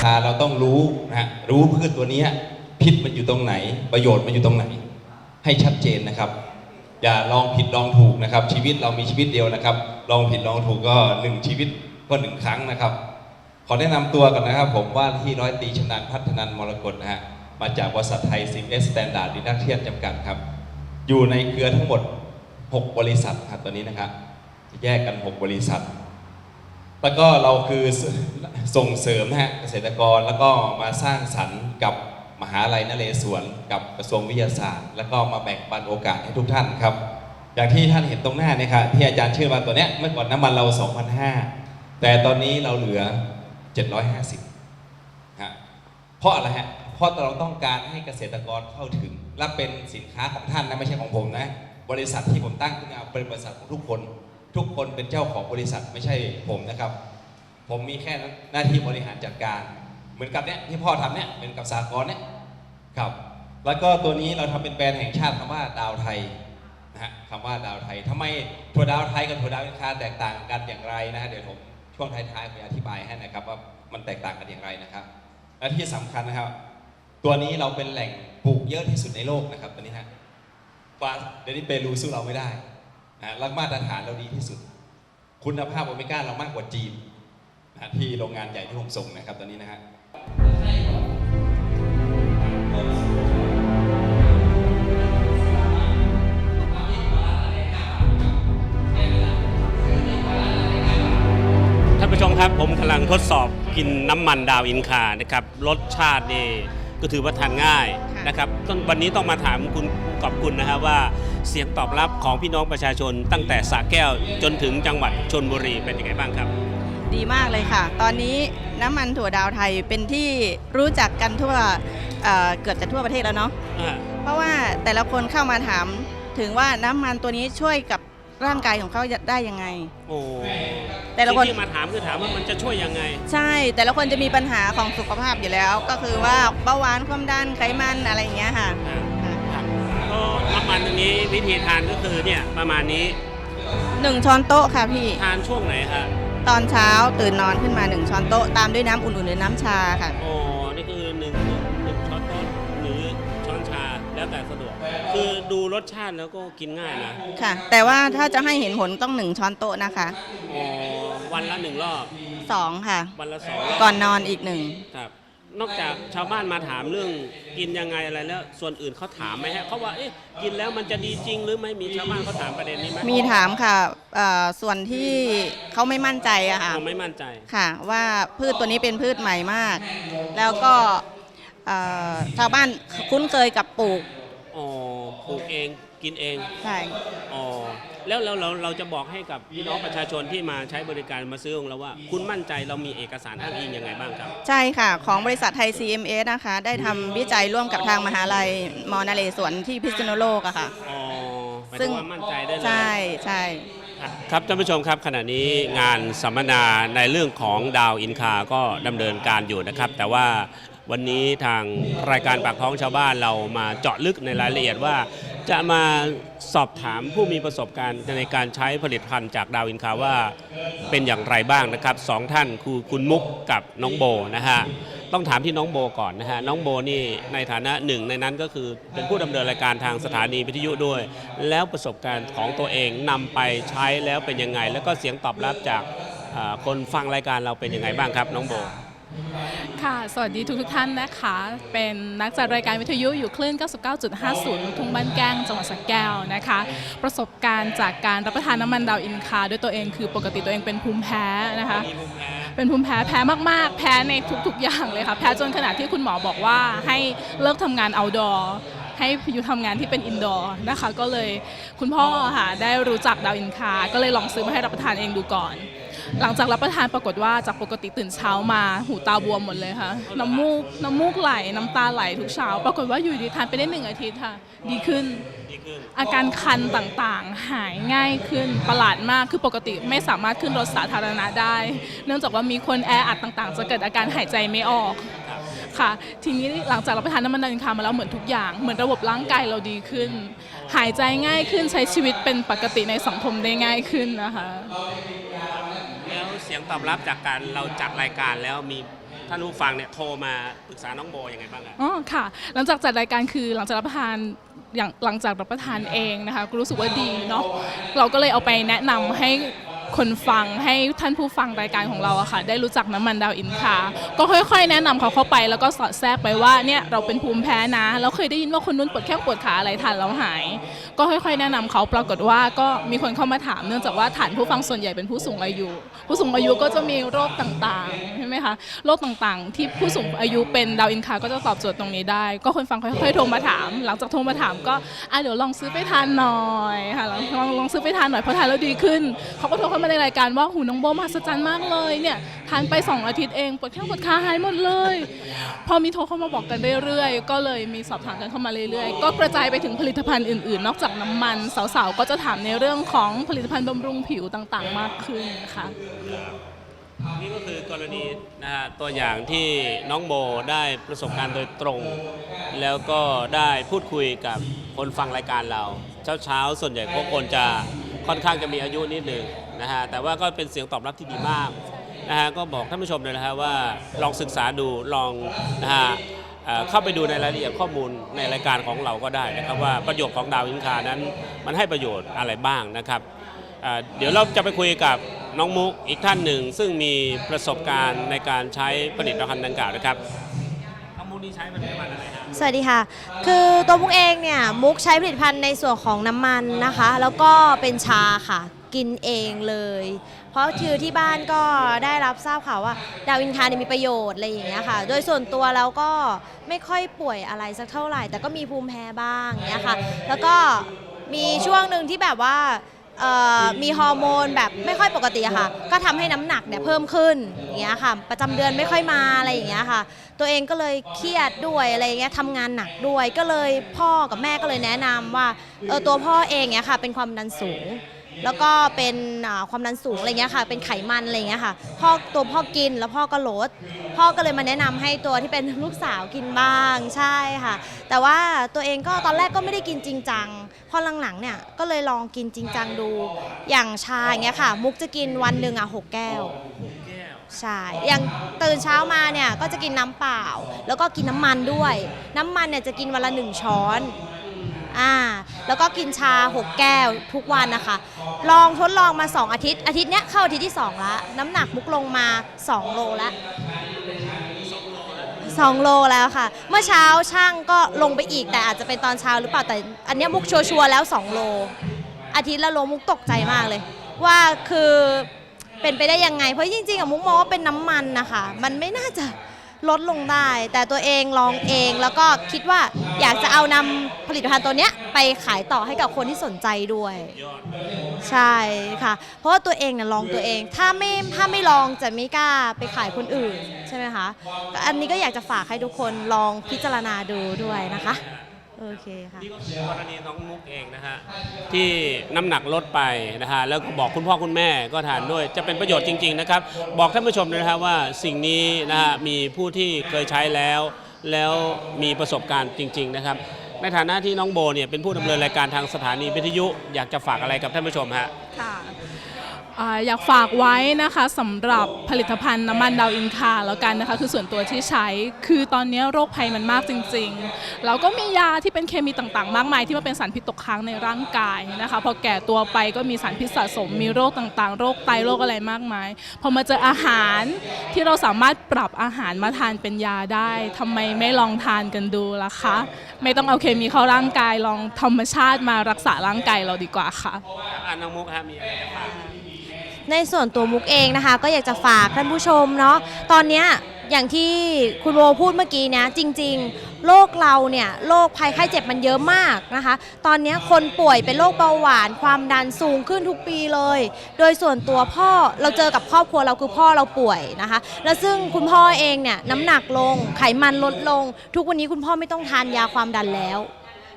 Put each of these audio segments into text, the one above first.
ทาเราต้องรู้นะฮะรู้พืชตัวนี้พิษมันอยู่ตรงไหน ประโยชน์มันอยู่ตรงไหน ให้ชัดเจนนะครับ อย่าลองผิดลองถูกนะครับ ชีวิตเรามีชีวิตเดียวนะครับ ลองผิดลองถูกก็หนึ่งชีวิตก็หนึ่งครั้งนะครับ ขอแนะนำตัวก่อนนะครับ ผมว่าที่ร้อยตีชำนาญพัฒนันมรกตนะฮะมาจากบริษัทไทยซิมเอสสแตนดาร์ดดินักเทียนจำกัดครับ อยู่ในเครือทั้งหมด 6 บริษัทครับตัวนี้นะครับแยกกัน 6 บริษัท แล้วก็เราคือส่งเสริมนะฮะเกษตรกรแล้วก็มาสร้างสรรค์กับมหาลัยนเรศวรกับกระทรวงวิทยาศาสตร์ แล้วก็มาแบ่งปันโอกาสให้ทุกท่านครับ อย่างที่ท่านเห็นตรงหน้าเนี่ยครับที่อาจารย์เชื่อมาตัวเนี้ยเมื่อก่อนน้ำมันเรา 2,500 แต่ตอนนี้เราเหลือ 750ฮะเพราะอะไรฮะเพราะเราต้องการให้เกษตรกรเข้าถึง และเป็นสินค้าของท่านนะไม่ใช่ของผมนะ บริษัทที่ผมตั้งขึ้นมาเป็นบริษัทของทุกคน ทุกคนเป็นเจ้าของบริษัทไม่ใช่ผมนะครับ ผมมีแค่หน้าที่บริหารจัดการ เหมือนกับเนี้ยที่พ่อทำเนี้ยเป็นกับสากรณ์เนี้ยครับแล้วก็ตัวนี้เราทำเป็นแบรนด์แห่งชาติคำว่าดาวไทยนะฮะคำว่าดาวไทยทำไมถั่วดาวไทยกับถั่วดาวอินคาแตกต่างกันอย่างไรนะฮะเดี๋ยวผมช่วงท้ายๆผมจะอธิบายให้นะครับว่ามันแตกต่างกันอย่างไรนะครับ และที่สำคัญนะครับ ตัวนี้เราเป็นแหล่งปลูกเยอะที่สุดในโลกนะครับตัวนี้ฮะฟ้าเดี๋ยวนี้เปรูสู้เราไม่ได้ นะและมาตรฐานเราดีที่สุด คุณภาพโอเมก้าเรามากกว่าจีนนะที่โรงงานใหญ่ที่ผมส่งนะครับตอนนี้นะฮะท่านผู้ชมครับผมกำลังทดสอบกินน้ำมันดาวอินคานะครับรสชาตินี่ ก็ถือว่าทานง่ายนะครับต้องวันนี้ต้องมาถามคุณกอบคุณนะครับว่าเสียงตอบรับของพี่น้องประชาชน ตั้งแต่สระแก้วจนถึงจังหวัดชนบุรีเป็นยังไงบ้างครับ ดีมากเลยค่ะ ตอนนี้น้ำมันถั่วดาวไทยเป็นที่รู้จักกันทั่วเอ่อเกือบจะทั่วประเทศแล้วเนาะเพราะว่าแต่ละคนเข้ามาถามถึงว่าน้ำมันตัวนี้ช่วยกับ ร่างกายของเขาได้ยังไง โอ้แต่ละคน ที่มาถามคือถามว่ามันจะช่วยยังไง ใช่ แต่ละคนจะมีปัญหาของสุขภาพอยู่แล้ว ก็คือว่าเบาหวานความดันไขมันอะไรอย่างเงี้ยค่ะ ก็น้ำมันตัวนี้วิธีทานก็คือเนี่ยประมาณนี้หนึ่งช้อนโต๊ะค่ะพี่ ทานช่วงไหนครับตอนเช้าตื่นนอนขึ้นมาหนึ่งช้อนโต๊ะ ตามด้วยน้ำอุ่นๆหรือน้ำชาค่ะอ๋อนี่คือหนึ่งหนึ่งช้อนโต๊ะหรือช้อนชาแล้วแต่สะดวก คือดูรสชาติแล้วก็กินง่ายนะค่ะ แต่ว่าถ้าจะให้เห็นผลต้องหนึ่งช้อนโต๊ะนะคะอ๋อวันละหนึ่งรอบ สองค่ะ วันละสองรอบก่อนนอนอีกหนึ่ง ครับ นอกจากชาวบ้านมาถามเรื่องกินยังไงอะไรแล้ว ส่วนอื่นเขาถามไหมฮะเขาว่าเอ๊ะกินแล้วมันจะดีจริงหรือไม่มีชาวบ้านเขาถามประเด็นนี้ไหมมีถามค่ะเอ่อส่วนที่เขาไม่มั่นใจอะค่ะเขาไม่มั่นใจ ค่ะ ว่าพืชตัวนี้เป็นพืชใหม่มาก แล้วก็เอ่อชาวบ้านคุ้นเคยกับปลูก อ๋อปลูกเองกินเองใช่อ๋อแล้วเราเราเราจะบอกให้กับพี่น้องประชาชนที่มาใช้บริการมาซื้อของเราว่า คุณมั่นใจเรามีเอกสารอ้างอิงยังไงบ้างครับ ใช่ค่ะ ของบริษัทไทย CMS นะคะ ได้ทำวิจัยร่วมกับทางมหาลัยมอนเรศวรที่พิษณุโลกอะค่ะ อ๋อหมายซึ่ถึง งว่ามั่นใจได้เลย ใช่ใช่ ครับท่านผู้ชมครับขณะนี้งานสัมมนาในเรื่องของดาวอินคาก็ดำเนินการอยู่นะครับ แต่ว่า วันนี้ทางรายการปากท้องชาวบ้านเรามาเจาะลึกในรายละเอียดว่า จะมาสอบถามผู้มีประสบการณ์ในการใช้ผลิตภัณฑ์จากดาวอินคาว่าเป็นอย่างไรบ้างนะครับสองท่านคือคุณมุกกับน้องโบนะฮะต้องถามที่น้องโบก่อนนะฮะน้องโบนี่ในฐานะหนึ่งในนั้นก็คือเป็นผู้ดำเนินรายการทางสถานีวิทยุด้วย แล้วประสบการณ์ของตัวเองนำไปใช้แล้วเป็นยังไง แล้วก็เสียงตอบรับจากคนฟังรายการเราเป็นยังไงบ้างครับ น้องโบ ค่ะ สวัสดีทุกทุกท่านนะคะ เป็นนักจัดรายการวิทยุอยู่คลื่น 99.50ลูกทุ่งบ้านแก้งจังหวัดสระแก้วนะคะ ประสบการณ์จากการรับประทานน้ำมันดาวอินคาด้วยตัวเองคือปกติตัวเองเป็นภูมิแพ้นะคะ เป็นภูมิแพ้แพ้มากๆ แพ้ในทุกๆอย่างเลยค่ะ แพ้จนขนาดที่คุณหมอบอกว่าให้เลิกทำงาน outdoor ให้อยู่ทำงานที่เป็นอินดอร์นะคะ ก็เลยคุณพ่อค่ะได้รู้จักดาวอินคา ก็เลยลองซื้อมาให้รับประทานเองดูก่อน หลังจากรับประทานปรากฏว่าจากปกติตื่นเช้ามาหูตาบวมหมดเลยค่ะ น้ำมูกน้ำมูกไหลน้ำตาไหลทุกเช้า ปรากฏว่าอยู่ดีทานไปได้หนึ่งอาทิตย์ค่ะ ดีขึ้น ดีขึ้นอาการคันต่างๆ หายง่ายขึ้นประหลาดมากคือปกติไม่สามารถขึ้นรถสาธารณะได้ เนื่องจากว่ามีคนแออัดต่างๆ จะเกิดอาการหายใจไม่ออกค่ะ ทีนี้หลังจากรับประทานน้ำมันดินคามาแล้วเหมือนทุกอย่าง เหมือนระบบร่างกายเราดีขึ้น หายใจง่ายขึ้นใช้ชีวิตเป็นปกติในสังคมได้ง่ายขึ้นนะคะ สียงตอบรับจากการเราจัดรายการแล้วมีท่านผู้ฟังเนี่ยโทรมาปรึกษาน้องโบยังไงบ้างอะ อ๋อค่ะ หลังจากจัดรายการคือหลังจากรับประทานอย่างหลังจากรับประทานเองนะคะก็รู้สึกว่าดีเนาะเราก็เลยเอาไปแนะนำให้ คนฟังให้ท่านผู้ฟังรายการของเราอะค่ะ ได้รู้จักน้ำมันดาวอินคา ก็ค่อยๆ แนะนำเขาเข้าไปแล้วก็สอดแทรกไปว่าเนี่ยเราเป็นภูมิแพ้นะ แล้วเคยได้ยินว่าคนนู้นปวดแข้งปวดขาอะไรทานแล้วหาย ก็ค่อยๆ แนะนำเขาปรากฏว่าก็มีคนเข้ามาถามเนื่องจากว่าฐานผู้ฟังส่วนใหญ่เป็นผู้สูงอายุ ผู้สูงอายุก็จะมีโรคต่างๆใช่ไหมคะโรคต่างๆ ที่ผู้สูงอายุเป็นดาวอินคาก็จะตอบโจทย์ตรงนี้ได้ ก็คนฟังค่อยๆโทรมาถาม หลังจากโทรมาถามก็อะเดี๋ยวลองซื้อไปทานหน่อยค่ะลองลองลองซื้อไปทานหน่อยเพราะทานแล้วดีขึ้นเขาก็โทรเข้ามามาในรายการว่าหูน้องโบมหัศจรรย์มากเลยเนี่ยทานไป 2 อาทิตย์เองปวดแข้งปวดขาหายหมดเลย พอมีโทรเข้ามาบอกกันเรื่อยๆ ก็เลยมีสอบถามกันเข้ามาเรื่อยๆ ก็กระจายไปถึงผลิตภัณฑ์อื่นๆ นอกจากน้ำมันสาวๆ ก็จะถามในเรื่องของผลิตภัณฑ์บำรุงผิวต่างๆ มากขึ้นค่ะ นี่ก็คือกรณีนะฮะตัวอย่างที่น้องโบได้ประสบการณ์โดยตรง แล้วก็ได้พูดคุยกับคนฟังรายการเรา เช้าๆ ส่วนใหญ่ก็คนจะ ค่อนข้างจะมีอายุนิดหนึ่งนะฮะแต่ว่าก็เป็นเสียงตอบรับที่ดีมากนะฮะก็บอกท่านผู้ชมเลยนะฮะว่าลองศึกษาดูลองนะฮะเข้าไปดูในรายละเอียดข้อมูลในรายการของเราก็ได้นะครับว่าประโยชน์ของดาวอินคานั้นมันให้ประโยชน์อะไรบ้างนะครับเดี๋ยวเราจะไปคุยกับน้องมุกอีกท่านหนึ่ง ซึ่งมีประสบการณ์ในการใช้ผลิตภัณฑ์ดังกล่าวนะครับน้องมุกนี่ใช้ผลิตภัณฑ์อะไรฮะ สวัสดีค่ะ คือตัวมุกเองเนี่ยมุกใช้ผลิตภัณฑ์ในส่วนของน้ำมันนะคะ แล้วก็เป็นชาค่ะ กินเองเลย เพราะคือที่บ้านก็ได้รับทราบข่าวว่า ดาวินคาเนี่ยมีประโยชน์อะไรอย่างเงี้ยค่ะ โดยส่วนตัวแล้วก็ไม่ค่อยป่วยอะไรสักเท่าไหร่ แต่ก็มีภูมิแพ้บ้างเงี้ยค่ะ แล้วก็มีช่วงหนึ่งที่แบบว่า เอ่อมีฮอร์โมนแบบไม่ค่อยปกติอะค่ะ ก็ทำให้น้ำหนักเนี่ยเพิ่มขึ้นอย่างเงี้ยค่ะ ประจำเดือนไม่ค่อยมาอะไรอย่างเงี้ยค่ะ ตัวเองก็เลยเครียดด้วยอะไรอย่างเงี้ยทำงานหนักด้วย ก็เลยพ่อกับแม่ก็เลยแนะนำว่าเออตัวพ่อเองเนี่ยค่ะเป็นความดันสูง แล้วก็เป็นความดันสูงอะไรเงี้ยค่ะ เป็นไขมันอะไรเงี้ยค่ะ พ่อตัวพ่อกินแล้วพ่อก็ลด พ่อก็เลยมาแนะนำให้ตัวที่เป็นลูกสาวกินบ้างใช่ค่ะ แต่ว่าตัวเองก็ตอนแรกก็ไม่ได้กินจริงจัง พอหลังๆเนี่ยก็เลยลองกินจริงจังดู อย่างชาอย่างเงี้ยค่ะ มุกจะกินวันหนึ่งอะหกแก้วใช่ อย่างตื่นเช้ามาเนี่ยก็จะกินน้ำเปล่า แล้วก็กินน้ำมันด้วย น้ำมันเนี่ยจะกินวันละหนึ่งช้อน อ่าแล้วก็กินชา 6 แก้วทุกวันนะคะ ลองทดลองมา 2 อาทิตย์ อาทิตย์เนี้ยเข้าอาทิตย์ที่2แล้วน้ำหนักมุกลงมา 2 โลแล้ว2โลแล้วค่ะ เมื่อเช้าช่างก็ลงไปอีกแต่อาจจะเป็นตอนเช้าหรือเปล่าแต่อันเนี้ยมุกชัวร์แล้ว 2 โล อาทิตย์ละโลมุกตกใจมากเลย ว่าคือเป็นไปได้ยังไง เพราะจริงๆอะมุกมองว่าเป็นน้ำมันนะคะ มันไม่น่าจะ ลดลงได้ แต่ตัวเองลองเองแล้วก็คิดว่าอยากจะเอานำผลิตภัณฑ์ตัวเนี้ยไปขายต่อให้กับคนที่สนใจด้วย ใช่ค่ะ เพราะว่าตัวเองเนี่ยลองตัวเอง ถ้าไม่ถ้าไม่ลองจะไม่กล้าไปขายคนอื่นใช่ไหมคะก็อันนี้ก็อยากจะฝากให้ทุกคนลองพิจารณาดูด้วยนะคะ โอเคค่ะนี่ก็คือกรณีน้องมุกเองนะฮะที่น้ำหนักลดไปนะฮะแล้วก็บอกคุณพ่อคุณแม่ก็ทานด้วย จะเป็นประโยชน์จริง ๆนะครับ บอกท่านผู้ชมเลยนะครับว่าสิ่งนี้นะฮะมีผู้ที่เคยใช้แล้ว แล้วมีประสบการณ์จริง ๆ นะครับ ในฐานะที่น้องโบเนี่ยเป็นผู้ดำเนินรายการทางสถานีวิทยุอยากจะฝากอะไรกับท่านผู้ชมฮะ ค่ะ อยากฝากไว้นะคะสำหรับผลิตภัณฑ์น้ำมันดาวอินคาแล้วกันนะคะคือส่วนตัวที่ใช้คือตอนนี้โรคภัยมันมากจริงๆแล้วก็มียาที่เป็นเคมีต่างๆ มากมายที่มาเป็นสารพิษตกค้างในร่างกายนะคะพอแก่ตัวไปก็มีสารพิษสะสมมีโรคต่างๆ โรคไตโรคอะไรมากมายพอมาเจออาหารที่เราสามารถปรับอาหารมาทานเป็นยาได้ทำไมไม่ลองทานกันดูล่ะคะไม่ต้องเอาเคมีเข้าร่างกายลองธรรมชาติมารักษาร่างกายเราดีกว่าค่ะอ่าน้องมุกฮะมีอะไรจะฝาก ในส่วนตัวมุกเองนะคะ ก็อยากจะฝากท่านผู้ชมเนาะตอนเนี้ยอย่างที่คุณโบพูดเมื่อกี้นี่ยจริง ๆ โรคเราเนี่ยโรคภัยไข้เจ็บมันเยอะมากนะคะ ตอนนี้คนป่วยเป็นโรคเบาหวาน ความดันสูงขึ้นทุกปีเลย โดยส่วนตัวพ่อเราเจอกับครอบครัวเราคือพ่อเราป่วยนะคะ แล้วซึ่งคุณพ่อเองเนี่ยน้ำหนักลงไขมันลดลง ทุกวันนี้คุณพ่อไม่ต้องทานยาความดันแล้ว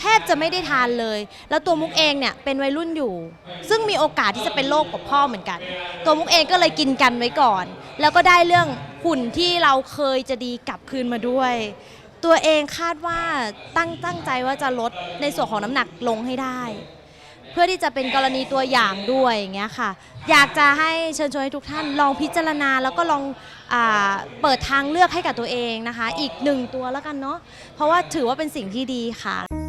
แทบจะไม่ได้ทานเลย แล้วตัวมุกเองเนี่ยเป็นวัยรุ่นอยู่ ซึ่งมีโอกาสที่จะเป็นโรคกับพ่อเหมือนกัน ตัวมุกเองก็เลยกินกันไว้ก่อน แล้วก็ได้เรื่องหุ่นที่เราเคยจะดีกลับคืนมาด้วย ตัวเองคาดว่าตั้งตั้งใจว่าจะลดในส่วนของน้ำหนักลงให้ได้ เพื่อที่จะเป็นกรณีตัวอย่างด้วยอย่างเงี้ยค่ะ อยากจะให้เชิญชวนให้ทุกท่านลองพิจารณาแล้วก็ลองอาเปิดทางเลือกให้กับตัวเองนะคะ อีกหนึ่งตัวแล้วกันเนาะเพราะว่าถือว่าเป็นสิ่งที่ดีค่ะ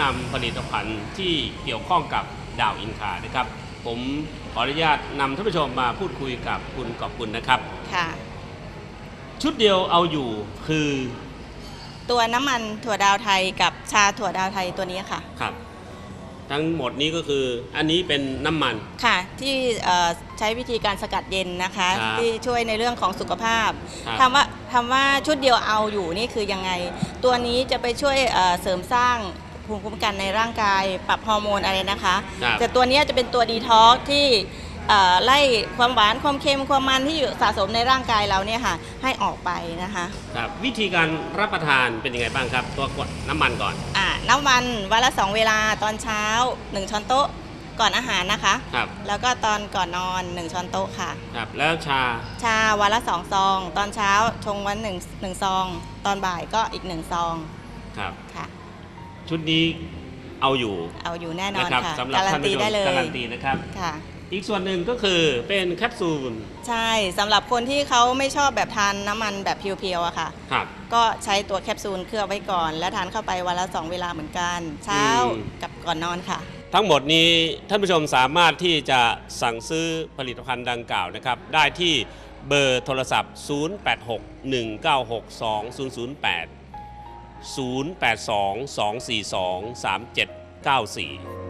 นะนำผลิตภัณฑ์ที่เกี่ยวข้องกับดาวอินคานะครับ ผมขออนุญาตนำท่านผู้ชมมาพูดคุยกับคุณกอบคุณนะครับ ค่ะ ชุดเดียวเอาอยู่คือตัวน้ำมันถั่วดาวไทยกับชาถั่วดาวไทยตัวนี้ค่ะ ครับ ทั้งหมดนี้ก็คืออันนี้เป็นน้ำมัน ค่ะ ที่เอ่อใช้วิธีการสกัดเย็นนะคะ ครับที่ช่วยในเรื่องของสุขภาพครับ คำว่าคำว่าชุดเดียวเอาอยู่นี่คือยังไง ตัวนี้จะไปช่วยเอ่อเสริมสร้าง ภูมิคุ้มกันในร่างกาย ปรับฮอร์โมนอะไรนะคะ ครับแต่ตัวเนี้ยจะเป็นตัวดีท็อกซ์ที่เอ่อไล่ความหวานความเค็มความมันที่อยู่สะสมในร่างกายเราเนี่ยค่ะ ให้ออกไปนะคะ ครับวิธีการรับประทานเป็นยังไงบ้างครับ ตัวน้ำมันก่อน อ่าน้ำมันวันละสองเวลาตอนเช้า 1 ช้อนโต๊ะก่อนอาหารนะคะ ครับ แล้วก็ตอนก่อนนอน 1 ช้อนโต๊ะค่ะ ครับแล้วชาชาวันละสองซอง ตอนเช้าชงวันหนึ่งหนึ่งซอง ตอนบ่ายก็อีกหนึ่งซองครับ ค่ะ ชุดนี้เอาอยู่เอาอยู่แน่นอนนะครับค่ะสำหรับการัท่านนตีผู้ชมได้เลยการันตีนะครับค่ะอีกส่วนหนึ่งก็คือเป็นแคปซูลใช่สำหรับคนที่เขาไม่ชอบแบบทานน้ำมันแบบเพียวๆอะค่ะครับก็ใช้ตัวแคปซูลเคลือบไว้ก่อน แล้วทานเข้าไปวันละสองเวลาเหมือนกัน เช้าอืมกับก่อนนอนค่ะ ทั้งหมดนี้ท่านผู้ชมสามารถที่จะสั่งซื้อผลิตภัณฑ์ดังกล่าวนะครับ ได้ที่เบอร์โทรศัพท์ 0861962008 082 242 3794